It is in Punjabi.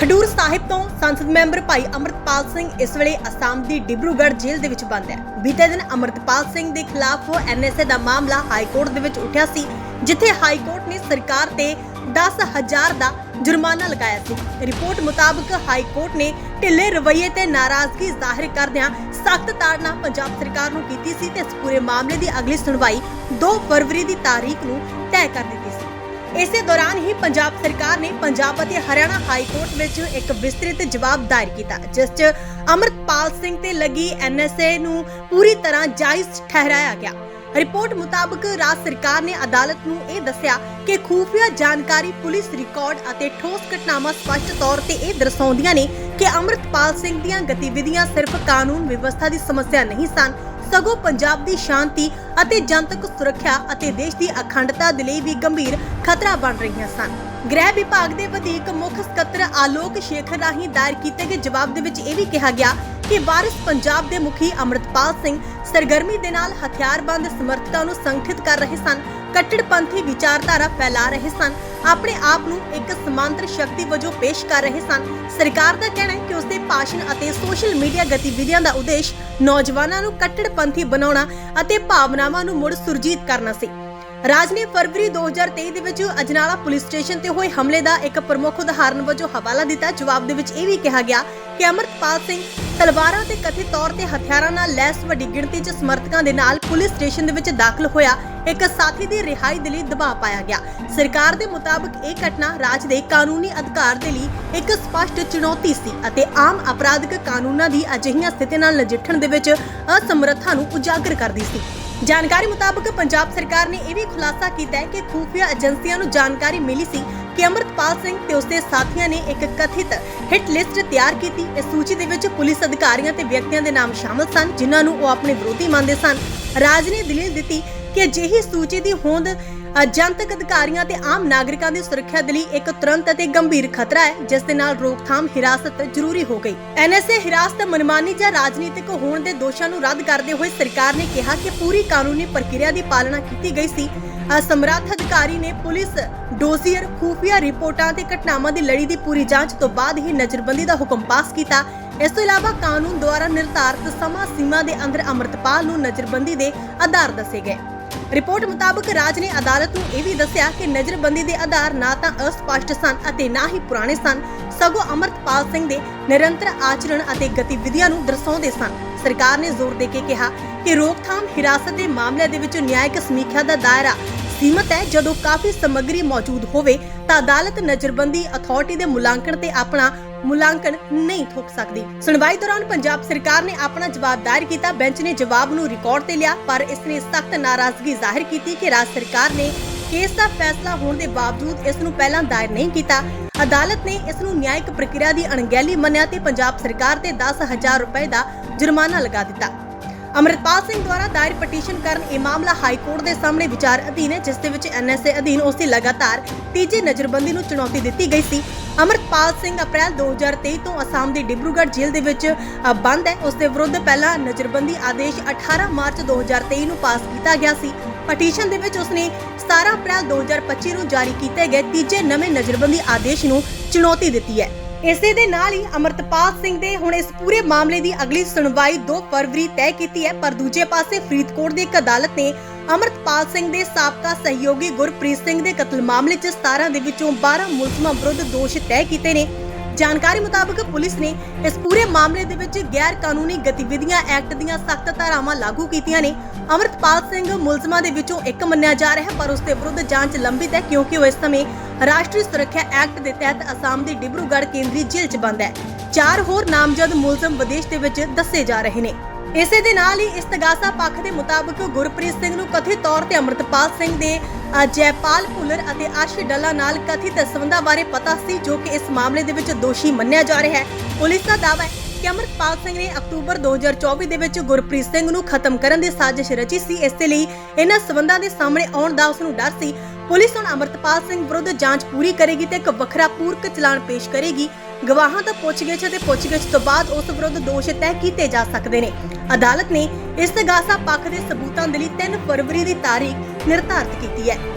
ਖਡੂਰ ਸਾਹਿਬ ਤੋਂ ਸੰਸਦ ਮੈਂਬਰ ਭਾਈ ਅਮਰਤਪਾਲ ਸਿੰਘ ਇਸ ਵੇਲੇ ਅਸਾਮ ਦੀ ਡਿਬਰੂਗੜ੍ਹ ਜੇਲ੍ਹ ਦੇ ਵਿੱਚ ਬੰਦ ਹੈ। ਬੀਤੇ ਦਿਨ ਅਮਰਤਪਾਲ ਸਿੰਘ ਦੇ ਖਿਲਾਫ ਐਨਐਸਏ ਦਾ ਮਾਮਲਾ ਹਾਈ ਕੋਰਟ ਦੇ ਵਿੱਚ ਉੱਠਿਆ ਸੀ, ਜਿੱਥੇ ਹਾਈ ਕੋਰਟ ਨੇ ਸਰਕਾਰ ਤੇ 10000 ਦਾ ਜੁਰਮਾਨਾ ਲਗਾਇਆ ਸੀ। ਰਿਪੋਰਟ ਮੁਤਾਬਕ ਹਾਈ ਕੋਰਟ ਨੇ ਢਿੱਲੇ ਰਵੱਈਏ ਤੇ ਨਾਰਾਜ਼ਗੀ ਜ਼ਾਹਿਰ ਕਰਦਿਆਂ ਸਖਤ ਤਾੜਨਾ ਪੰਜਾਬ ਸਰਕਾਰ ਨੂੰ ਕੀਤੀ ਸੀ ਤੇ ਇਸ ਪੂਰੇ ਮਾਮਲੇ ਦੀ ਅਗਲੀ ਸੁਣਵਾਈ 2 ਫਰਵਰੀ ਦੀ ਤਾਰੀਖ ਨੂੰ ਤੈਅ ਕਰ ਦਿੱਤੀ ਇਸੇ ਦੌਰਾਨ ਹੀ ਪੰਜਾਬ ਸਰਕਾਰ ਨੇ ਪੰਜਾਬ ਅਤੇ ਹਰਿਆਣਾ ਹਾਈ ਕੋਰਟ ਵਿੱਚ ਇੱਕ ਵਿਸਤ੍ਰਿਤ ਜਵਾਬ ਦਾਇਰ ਕੀਤਾ, ਜਿਸ 'ਚ ਅਮਰਤਪਾਲ ਸਿੰਘ ਤੇ ਲੱਗੀ ਐਨਐਸਏ ਨੂੰ ਪੂਰੀ ਤਰ੍ਹਾਂ ਜਾਇਜ਼ ਠਹਿਰਾਇਆ ਗਿਆ। ਰਿਪੋਰਟ ਮੁਤਾਬਕ ਰਾਜ ਸਰਕਾਰ ਨੇ ਅਦਾਲਤ ਨੂੰ ਇਹ ਦੱਸਿਆ ਕਿ ਖੂਫੀਆ ਜਾਣਕਾਰੀ ਪੁਲਿਸ ਰਿਕਾਰਡ ਅਤੇ ਠੋਸ ਘਟਨਾਵਾਂ ਸਪਸ਼ਟ ਤੌਰ ਤੇ ਇਹ ਦਰਸਾਉਂਦੀਆਂ ਨੇ ਕਿ ਅਮਰਤਪਾਲ ਸਿੰਘ ਦੀਆਂ ਗਤੀਵਿਧੀਆਂ ਸਿਰਫ ਕਾਨੂੰਨ ਵਿਵਸਥਾ ਦੀ ਸਮੱਸਿਆ ਨਹੀਂ ਸਨ ਸਗੋਂ ਪੰਜਾਬ ਦੀ ਸ਼ਾਂਤੀ ਅਤੇ ਜਨਤਕ ਸੁਰੱਖਿਆ ਅਤੇ ਦੇਸ਼ ਦੀ ਅਖੰਡਤਾ ਦੇ ਲਈ ਵੀ ਗੰਭੀਰ ਖਤਰਾ ਬਣ ਰਹੀਆਂ ਸਨ। ਗ੍ਰਹਿ ਵਿਭਾਗ ਦੇ ਵਧੀਕ ਮੁੱਖ ਸਕੱਤਰ ਆਲੋਕ ਸ਼ੇਖਰ ਰਾਹੀਂ ਦਾਇਰ ਕੀਤੇ ਗਏ ਜਵਾਬ ਦੇ ਵਿੱਚ ਇਹ ਵੀ ਕਿਹਾ ਗਿਆ ਕਿ ਵਾਰਿਸ ਪੰਜਾਬ ਦੇ ਮੁਖੀ ਅਮਰਤਪਾਲ ਸਿੰਘ ਸਰਗਰਮੀ ਦੇ ਨਾਲ ਹਥਿਆਰਬੰਦ ਸਮਰਥਕਾਂ ਨੂੰ ਸੰਗਠਿਤ ਕਰ ਰਹੇ ਸਨ ਕੱਟੜਪੰਥੀ ਵਿਚਾਰਧਾਰਾ ਫੈਲਾ ਰਹੇ ਸਨ। ਆਪਣੇ ਆਪ ਨੂੰ ਇੱਕ ਸਮਾਂਤਰ ਸ਼ਕਤੀ ਵਜੋਂ ਪੇਸ਼ ਕਰ ਰਹੇ ਸਨ। ਸਰਕਾਰ ਦਾ ਕਹਿਣਾ ਹੈ ਕਿ ਉਸਦੇ ਭਾਸ਼ਣ ਅਤੇ ਸੋਸ਼ਲ ਮੀਡੀਆ ਗਤੀਵਿਧੀਆਂ ਦਾ ਉਦੇਸ਼ ਨੌਜਵਾਨਾਂ ਨੂੰ ਕੱਟੜਪੰਥੀ ਬਣਾਉਣਾ ਅਤੇ ਭਾਵਨਾਵਾਂ ਨੂੰ ਮੁੜ ਸੁਰਜੀਤ ਕਰਨਾ ਸੀ। ਰਾਜ ਨੇ ਫਰਵਰੀ 2023 ਦੇ ਵਿੱਚ ਅਜਨਾਲਾ ਪੁਲਿਸ ਸਟੇਸ਼ਨ ਤੇ ਹੋਏ ਹਮਲੇ ਦਾ ਇੱਕ ਪ੍ਰਮੁੱਖ ਉਦਾਹਰਣ ਵਜੋਂ ਹਵਾਲਾ ਦਿੱਤਾ। ਜਵਾਬ ਦੇ ਵਿੱਚ ਇਹ ਵੀ ਕਿਹਾ ਗਿਆ ਕਿ ਅਮਰਤਪਾਲ ਸਿੰਘ ਤਲਵਾਰਾਂ ਤੇ ਕਥਿਤ ਤੌਰ ਤੇ ਹਥਿਆਰਾਂ ਨਾਲ ਲੈਸ ਵੱਡੀ ਗਿਣਤੀ 'ਚ ਸਮਰਥਕਾਂ ਦੇ ਨਾਲ ਪੁਲਿਸ ਸਟੇਸ਼ਨ ਦੇ ਵਿੱਚ ਦਾਖਲ ਹੋਇਆ। ਇੱਕ ਸਾਥੀ ਦੀ ਰਿਹਾਈ ਦੇ ਲਈ ਦਬਾਅ ਪਾਇਆ ਗਿਆ। ਸਰਕਾਰ ਦੇ ਮੁਤਾਬਕ ਇਹ ਘਟਨਾ ਰਾਜ ਦੇ ਕਾਨੂੰਨੀ ਅਧਿਕਾਰ ਦੇ ਲਈ ਇੱਕ ਸਪਸ਼ਟ ਚੁਣੌਤੀ ਸੀ ਅਤੇ ਆਮ ਅਪਰਾਧਿਕ ਕਾਨੂੰਨਾਂ ਦੀ ਅਜਿਹੀਆਂ ਸਥਿਤੀ ਨਾਲ ਨਜਿੱਠਣ ਦੇ ਵਿੱਚ ਅਸਮਰੱਥਾ ਨੂੰ ਉਜਾਗਰ ਕਰਦੀ ਸੀ। ਜਾਣਕਾਰੀ ਮੁਤਾਬਕ ਪੰਜਾਬ ਸਰਕਾਰ ਨੇ ਇਹ ਵੀ ਖੁਲਾਸਾ ਕੀਤਾ ਹੈ ਕਿ ਖੂਫੀਆ ਏਜੰਸੀਆਂ ਨੂੰ ਜਾਣਕਾਰੀ ਮਿਲੀ ਸੀ ਕਿ ਅਮਰਤਪਾਲ ਸਿੰਘ ਤੇ ਉਸਦੇ ਸਾਥੀਆਂ ਨੇ ਇੱਕ ਕਥਿਤ ਹਿੱਟ ਲਿਸਟ ਤਿਆਰ ਕੀਤੀ। ਇਸ ਸੂਚੀ ਦੇ ਵਿੱਚ ਪੁਲਿਸ ਅਧਿਕਾਰੀਆਂ ਤੇ ਵਿਅਕਤੀਆਂ ਦੇ ਨਾਮ ਸ਼ਾਮਲ ਸਨ, ਜਿਨ੍ਹਾਂ ਨੂੰ ਉਹ ਆਪਣੇ ਵਿਰੋਧੀ ਮੰਨਦੇ ਸਨ। ਰਾਜ ਨੇ ਦਲੀਲ ਦਿੱਤੀ ਕਿ ਅਜਿਹੀ ਸੂਚੀ ਦੀ ਹੋਂਦ ਜਨਤਕ ਅਧਿਕਾਰੀਆਂ ਤੇ ਆਮ ਨਾਗਰਿਕਾਂ ਦੀ ਸੁਰੱਖਿਆ ਦੇ ਲਈ ਇੱਕ ਤੁਰੰਤ ਅਤੇ ਗੰਭੀਰ ਖਤਰਾ ਹੈ, ਜਿਸ ਦੇ ਨਾਲ ਰੋਕਥਾਮ, ਹਿਰਾਸਤ ਜ਼ਰੂਰੀ ਹੋ ਗਈ। ਐਨਐਸਏ ਹਿਰਾਸਤ ਮਨਮਾਨੀ ਜਾਂ ਰਾਜਨੀਤਿਕ ਹੋਣ ਦੇ ਦੋਸ਼ਾਂ ਨੂੰ ਰੱਦ ਕਰਦੇ ਹੋਏ ਸਰਕਾਰ ਨੇ ਕਿਹਾ ਕਿ ਪੂਰੀ ਕਾਨੂੰਨੀ ਪ੍ਰਕਿਰਿਆ ਦੀ ਪਾਲਣਾ ਕੀਤੀ ਗਈ ਸੀ। ਅਸਮਰੱਥ ਅਧਿਕਾਰੀ ਨੇ ਪੁਲਿਸ ਡੋਸੀਅਰ ਖੂਫੀਆ ਰਿਪੋਰਟਾਂ ਤੇ ਘਟਨਾਵਾਂ ਦੀ ਲੜੀ ਦੀ ਪੂਰੀ ਜਾਂਚ ਤੋਂ ਬਾਅਦ ਹੀ ਨਜ਼ਰਬੰਦੀ ਦਾ ਹੁਕਮ ਪਾਸ ਕੀਤਾ। ਇਸ ਤੋਂ ਇਲਾਵਾ ਕਾਨੂੰਨ ਦੁਆਰਾ ਨਿਰਧਾਰਤ ਸਮਾਂ ਸੀਮਾ ਦੇ ਅੰਦਰ ਅਮਰਤਪਾਲ ਨੂੰ ਨਜ਼ਰਬੰਦੀ ਦੇ ਆਧਾਰ ਦੱਸੇ ਗਏ। ਰਿਪੋਰਟ ਮੁਤਾਬਕ ਰਾਜ ਨੇ ਅਦਾਲਤ ਨੂੰ ਇਹ ਵੀ ਦੱਸਿਆ ਕਿ ਨਜ਼ਰਬੰਦੀ ਦੇ ਆਧਾਰ ਨਾ ਤਾਂ ਅਸਪਸ਼ਟ ਸਨ ਅਤੇ ਨਾ ਹੀ ਪੁਰਾਣੇ ਸਨ। ਸਗੋਂ ਅਮਰਤਪਾਲ ਸਿੰਘ ਦੇ ਨਿਰੰਤਰ ਆਚਰਣ ਅਤੇ ਗਤੀਵਿਧੀਆਂ ਨੂੰ ਦਰਸਾਉਂਦੇ ਸਨ। ਸਰਕਾਰ ਨੇ ਜ਼ੋਰ ਦੇ ਕੇ ਕਿਹਾ ਕਿ ਰੋਕਥਾਮ ਹਿਰਾਸਤ ਦੇ ਮਾਮਲੇ ਦੇ ਵਿੱਚ ਨਿਆਇਕ ਸਮੀਖਿਆ ਦਾ ਦਾਇਰਾ ਸੀਮਤ ਹੈ। ਜਦੋਂ ਕਾਫੀ ਸਮੱਗਰੀ ਮੌਜੂਦ ਹੋਵੇ ਤਾਂ ਅਦਾਲਤ ਨਜ਼ਰਬੰਦੀ ਅਥਾਰਟੀ ਦੇ ਮੁਲਾਂਕਣ ਤੇ ਆਪਣਾ ਮੁਲਾਂਕਣ ਨਹੀਂ ਥੋਪ ਸਕਦੀ। ਸੁਣਵਾਈ ਦੌਰਾਨ ਪੰਜਾਬ ਸਰਕਾਰ ਨੇ ਆਪਣਾ ਜਵਾਬ ਦਾਇਰ ਕੀਤਾ। ਬੈਂਚ ਨੇ ਜਵਾਬ ਨੂੰ ਰਿਕਾਰਡ ਤੇ ਲਿਆ, ਪਰ ਇਸ ਨੇ ਸਖਤ ਨਾਰਾਜ਼ਗੀ ਜ਼ਾਹਿਰ ਕੀਤੀ ਕਿ ਰਾਜ ਸਰਕਾਰ ਨੇ ਕੇਸ ਦਾ ਫੈਸਲਾ ਹੋਣ ਦੇ ਬਾਵਜੂਦ ਇਸ ਨੂੰ ਪਹਿਲਾਂ ਦਾਇਰ ਨਹੀਂ ਕੀਤਾ। ਅਦਾਲਤ ਨੇ ਇਸ ਨੂੰ ਨਿਆਇਕ ਪ੍ਰਕਿਰਿਆ ਦੀ ਅਣਗਹਿਲੀ ਮੰਨਿਆ ਤੇ ਪੰਜਾਬ ਸਰਕਾਰ ਤੇ 10000 ਰੁਪਏ ਦਾ ਜੁਰਮਾਨਾ ਲਗਾ ਦਿੱਤਾ। ਅਮਰਿਤਪਾਲ ਸਿੰਘ ਦੁਆਰਾ ਦਾਇਰ ਪਟੀਸ਼ਨ ਕਰਨ ਇਹ ਮਾਮਲਾ ਹਾਈ ਕੋਰਟ ਦੇ ਸਾਹਮਣੇ ਵਿਚਾਰ ਅਧੀਨ ਹੈ, ਜਿਸ ਦੇ ਵਿੱਚ ਐਨਐਸਏ ਅਧੀਨ ਉਸ ਦੀ ਲਗਾਤਾਰ ਤੀਜੀ ਨਜ਼ਰਬੰਦੀ ਨੂੰ ਚੁਣੌਤੀ ਦਿੱਤੀ ਗਈ ਸੀ। ਅਮਰਿਤਪਾਲ ਸਿੰਘ ਅਪ੍ਰੈਲ 2023 ਤੋਂ ਅਸਾਮ ਦੀ ਡਿਬਰੂਗੜ੍ਹ ਜੇਲ੍ਹ ਦੇ ਵਿੱਚ ਬੰਦ ਹੈ। ਉਸ ਦੇ ਵਿਰੁੱਧ ਪਹਿਲਾ ਨਜ਼ਰਬੰਦੀ ਆਦੇਸ਼ 18 ਮਾਰਚ 2023 ਨੂੰ ਪਾਸ ਕੀਤਾ ਗਿਆ ਸੀ। ਪਟੀਸ਼ਨ ਦੇ ਵਿੱਚ ਉਸਨੇ 17 ਅਪ੍ਰੈਲ 2025 ਨੂੰ ਜਾਰੀ ਕੀਤੇ ਗਏ ਤੀਜੇ ਨਵੇਂ ਨਜ਼ਰਬੰਦੀ ਆਦੇਸ਼ ਨੂੰ ਚੁਣੌਤੀ ਦਿੱਤੀ ਹੈ। ਇਸੇ ਦੇ ਨਾਲ ਹੀ ਅਮਰਤਪਾਲ ਸਿੰਘ ਦੇ ਹੁਣ ਇਸ ਪੂਰੇ ਮਾਮਲੇ ਦੀ ਅਗਲੀ ਸੁਣਵਾਈ 2 ਫਰਵਰੀ ਤੈਅ ਕੀਤੀ ਹੈ, ਪਰ ਦੂਜੇ ਪਾਸੇ ਫਰੀਦਕੋਟ ਦੀ ਇੱਕ ਅਦਾਲਤ ਨੇ ਅਮਰਤਪਾਲ ਸਿੰਘ ਦੇ ਸਾਬਕਾ ਸਹਿਯੋਗੀ ਗੁਰਪ੍ਰੀਤ ਸਿੰਘ ਦੇ ਕਤਲ ਮਾਮਲੇ 'ਚ 17 ਦੇ ਵਿੱਚੋਂ 12 ਮੁਲਜ਼ਮਾਂ ਵਿਰੁੱਧ ਦੋਸ਼ ਤੈਅ ਕੀਤੇ ਨੇ। ਜਾਣਕਾਰੀ ਮੁਤਾਬਕ ਪੁਲਿਸ ਨੇ ਇਸ ਪੂਰੇ ਮਾਮਲੇ ਦੇ ਵਿੱਚ ਗੈਰ ਕਾਨੂੰਨੀ ਗਤੀਵਿਧੀਆਂ ਐਕਟ ਦੀਆਂ ਸਖਤ ਧਾਰਾਵਾਂ ਲਾਗੂ ਕੀਤੀਆਂ ਨੇ। ਅਮਰਤਪਾਲ ਸਿੰਘ ਮੁਲਜ਼ਮਾਂ ਦੇ ਵਿੱਚੋਂ ਇੱਕ ਮੰਨਿਆ ਜਾ ਰਿਹਾ ਹੈ ਪਰ ਉਸ ਦੇ ਵਿਰੁੱਧ ਜਾਂਚ ਲੰਬਿਤ ਹੈ ਕਿਉਂਕਿ ਉਹ ਇਸ ਸਮੇਂ ਰਾਸ਼ਟਰੀ ਸੁਰੱਖਿਆ ਐਕਟ ਦੇ ਤਹਿਤ ਅਸਾਮ ਦੀ ਡਿਬਰੂਗੜ੍ਹ ਕੇਂਦਰੀ ਜੇਲ੍ਹ 'ਚ ਬੰਦ ਹੈ। ਚਾਰ ਹੋਰ ਨਾਮਜ਼ਦ ਮੁਲਜ਼ਮ ਵਿਦੇਸ਼ ਦੇ ਵਿੱਚ ਦੱਸੇ ਜਾ ਰਹੇ ਨੇ। ਇਸੇ ਦੇ ਨਾਲ ਹੀ ਇਸਤਗਾਸਾ ਪੱਖ ਦੇ ਮੁਤਾਬਕ ਗੁਰਪ੍ਰੀਤ ਸਿੰਘ ਨੂੰ ਕਥਿਤ ਤੌਰ ਤੇ ਅਮਰਤਪਾਲ ਸਿੰਘ ਦੇ ਜੈਪਾਲ ਭੁੱਲਰ ਅਤੇ ਅਰਸ਼ ਡੱਲਾ ਨਾਲ ਕਥਿਤ ਸਬੰਧਾਂ ਬਾਰੇ ਪਤਾ ਸੀ, ਜੋ ਕਿ ਇਸ ਮਾਮਲੇ ਦੇ ਵਿੱਚ ਦੋਸ਼ੀ ਮੰਨਿਆ ਜਾ ਰਿਹਾ ਹੈ। ਪੁਲਿਸ ਦਾ ਦਾਅਵਾ ਹੈ ਕਿ ਅਮਰਤਪਾਲ ਸਿੰਘ ਨੇ ਅਕਤੂਬਰ 2024 ਦੇ ਵਿੱਚ ਗੁਰਪ੍ਰੀਤ ਸਿੰਘ ਨੂੰ ਖਤਮ ਕਰਨ ਦੀ ਸਾਜ਼ਿਸ਼ ਰਚੀ ਸੀ। ਇਸ ਲਈ ਇਹਨਾਂ ਸਬੰਧਾਂ ਦੇ ਸਾਹਮਣੇ ਆਉਣ ਦਾ ਉਸ ਨੂੰ ਡਰ ਸੀ। ਪੁਲਿਸ ਹੁਣ ਅਮਰਤਪਾਲ ਸਿੰਘ ਵਿਰੁੱਧ ਜਾਂਚ ਪੂਰੀ ਕਰੇਗੀ ਤੇ ਇੱਕ ਵੱਖਰਾ ਪੂਰਕ ਚਲਾਨ ਪੇਸ਼ ਕਰੇਗੀ। ਗਵਾਹਾਂ ਤੋਂ ਪੁੱਛਗਿੱਛ ਅਤੇ ਪੁੱਛਗਿੱਛ ਤੋਂ ਬਾਅਦ ਉਸ ਵਿਰੁੱਧ ਦੋਸ਼ ਤੈਅ ਕੀਤੇ ਜਾ ਸਕਦੇ ਨੇ। ਅਦਾਲਤ ਨੇ ਇਸ ਗਾਸਾ ਪੱਖ ਦੇ ਸਬੂਤਾਂ ਦੇ ਲਈ 3 ਫਰਵਰੀ ਦੀ ਤਾਰੀਖ ਨਿਰਧਾਰਤ ਕੀਤੀ ਹੈ।